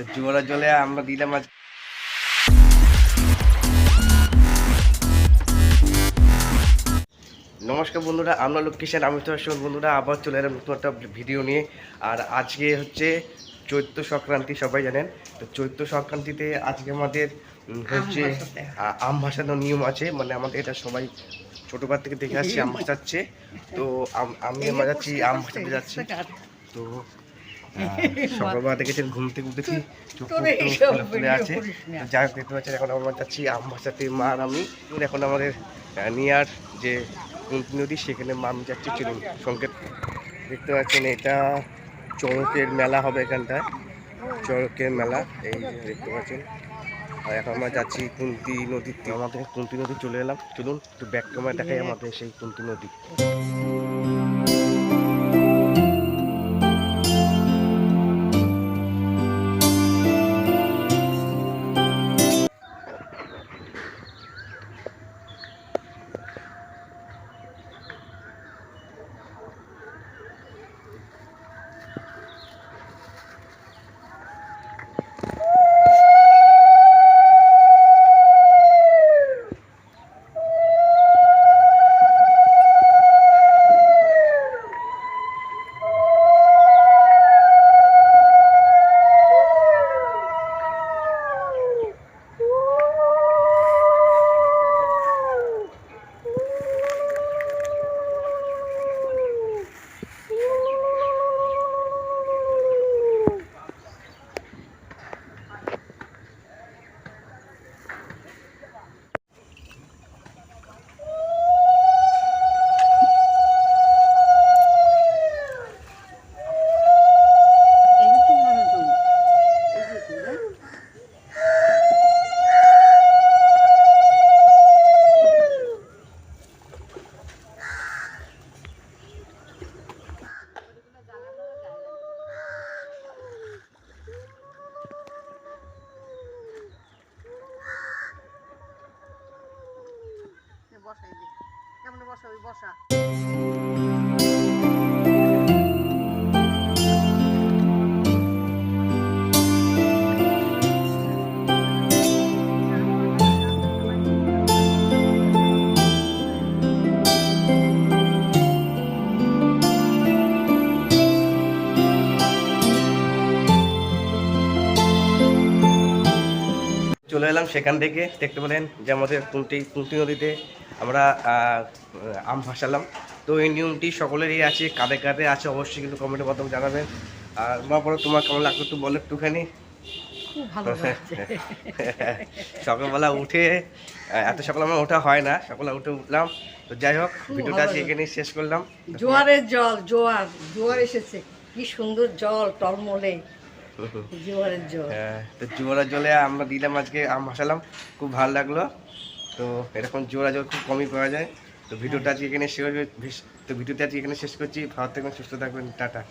তো জোয়ারা জলে আমরা দিলাম আজ নমস্কার বন্ধুরা আমরা লোকেশন আমি তো বন্ধুরা আবার চলে এলাম নতুন একটা ভিডিও নিয়ে। আর আজকে হচ্ছে চৈত্র সংক্রান্তি সবাই জানেন। তো চৈত্র সংক্রান্তিতে আজকে আমাদের হচ্ছে আম ভাসানোর নিয়ম আছে। মানে আমাদের এটা সবাই ছোটবার থেকে দেখে আসছি আম ভাসাচ্ছে। তো আমি আমরা যাচ্ছি আম ভাসাতে যাচ্ছি। তো সকালবেলা দেখেছেন ঘুম থেকে উঠেছি ভিডিও আছে। যাই হোক দেখতে পাচ্ছেন এখন আমরা যাচ্ছি আম ভাসাতে মা আর আমি। এখন আমাদের নিয়ার যে কুন্তি নদী সেখানে মা আমি যাচ্ছি চলুন সংকেত। দেখতে পাচ্ছেন এটা চড়কের মেলা হবে এখানটায় চড়কের মেলা এই দেখতে পাচ্ছেন। আর এখন আমরা যাচ্ছি কুন্তি নদীতে। আমাদের কুন্তি নদী চলে এলাম। চলুন একটু ব্যাক ক্যামেরা দেখাই আমাদের সেই কুন্তি নদী। বসা ওই বসা। চলে এলাম সেখান থেকে দেখতে পেলেন যে আমাদের কুন্তি কুন্তি নদীতে আমরা আম ভাসালাম। তো এই নিয়মটি সকলেরই আছে কাঁধে কাঁধে আছে অবশ্যই কিন্তু কমেন্টের মাধ্যমে জানাবেন। আর পরে তোমার কেমন লাগতো একটু বলো একটুখানি? খুব ভালো লাগছে। সকালবেলা উঠে এত সকাল আমার ওঠা হয় না সকালে উঠে উঠলাম। তো যাই হোক ভিডিওটা আজকে এখানে শেষ করলাম। জোয়ারের জল জোয়ার জোয়ার এসেছে। কি সুন্দর জল টলমলে। জোয়ারের জল। হ্যাঁ, তো জোয়ারের জলে আমরা দিলাম আজকে আম ভাসালাম। খুব ভালো লাগল। তো এরকম জোড়া জোর খুব কমই পাওয়া যায়। তো ভিডিওটা আজকে এখানে শেষ তো ভিডিওটা আজকে এখানে শেষ করছি। ভালো থাকবেন, সুস্থ থাকবেন, টাটা।